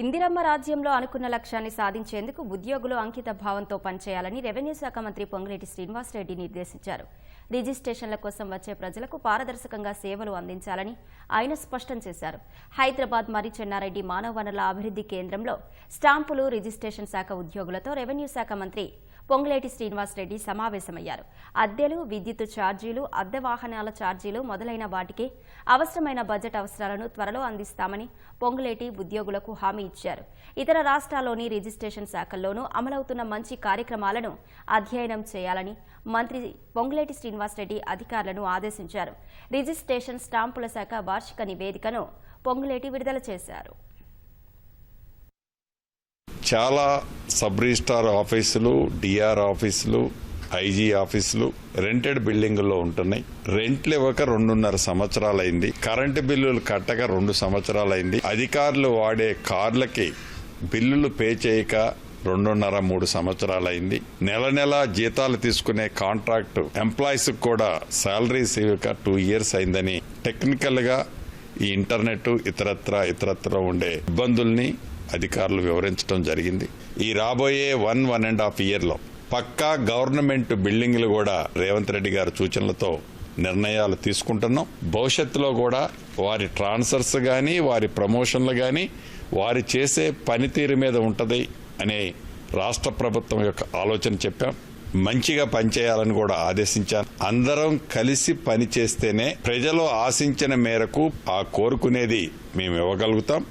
ఇందిరమ్మ రాజ్యంలో అనుకున్న లక్ష్యాన్ని సాధించేందుకు ఉద్యోగులు అంకిత భావంతో పనిచేయాలని రెవెన్యూ శాఖ మంత్రి పొంగిరెడ్డి శ్రీనివాసరెడ్డి నిర్దేశించారు. రిజిస్ట్రేషన్ల కోసం వచ్చే ప్రజలకు పారదర్శకంగా సేవలు అందించాలని ఆయన స్పష్టం చేశారు. హైదరాబాద్ మరి చెన్నారెడ్డి మానవ వనరుల అభివృద్ధి కేంద్రంలో స్టాంపులు రిజిస్ట్రేషన్ శాఖ ఉద్యోగులతో రెవెన్యూ శాఖ మంత్రి పొంగులేటి శ్రీనివాసరెడ్డి సమావేశమయ్యారు. అద్దెలు విద్యుత్ ఛార్జీలు అద్దె వాహనాల ఛార్జీలు మొదలైన వాటికి అవసరమైన బడ్జెట్ అవసరాలను త్వరలో అందిస్తామని పొంగులేటి ఉద్యోగులకు హామీ ఇచ్చారు. ఇతర రాష్ట్రాల్లోని రిజిస్ట్రేషన్ శాఖల్లోనూ అమలవుతున్న మంచి కార్యక్రమాలను అధ్యయనం చేయాలని మంత్రి పొంగులేటి శ్రీనివాసరెడ్డి అధికారులను ఆదేశించారు. రిజిస్ట్రేషన్ స్టాంపుల శాఖ వార్షిక నివేదికను పొంగులేటి విడుదల చేశారు. చాలా సబ్ రిజిస్టార్ ఆఫీసులు డిఆర్ ఆఫీసులు ఐజీ ఆఫీసులు రెంటెడ్ బిల్డింగుల్లో ఉంటున్నాయి. రెంట్లు ఇవ్వక రెండున్నర సంవత్సరాలైంది. కరెంటు బిల్లులు కట్టక రెండు సంవత్సరాలైంది. అధికారులు వాడే కార్లకి బిల్లులు పే చేయక రెండున్నర మూడు సంవత్సరాలైంది. నెల నెల జీతాలు తీసుకునే కాంట్రాక్ట్ ఎంప్లాయీస్ కూడా శాలరీస్ ఇవ్వక టూ ఇయర్స్ అయిందని టెక్నికల్గా ఈ ఇంటర్నెట్ ఇతరత్ర ఇతరత్ర ఉండే ఇబ్బందుల్ని అధికారులు వివరించడం జరిగింది. ఈ రాబోయే వన్ వన్ అండ్ హాఫ్ ఇయర్లో పక్కా గవర్నమెంట్ బిల్డింగ్లు కూడా రేవంత్ రెడ్డి గారి సూచనలతో నిర్ణయాలు తీసుకుంటున్నాం. భవిష్యత్తులో కూడా వారి ట్రాన్స్ఫర్స్ కానీ వారి ప్రమోషన్లు కానీ వారి చేసే పనితీరు మీద ఉంటుంది అనే రాష్ట్ర ప్రభుత్వం యొక్క ఆలోచన చెప్పాం. మంచిగా పనిచేయాలని కూడా ఆదేశించాను అందరం కలిసి పని చేస్తేనే ప్రజలు ఆశించిన మేరకు ఆ కోరుకునేది మేము ఇవ్వగలుగుతాం.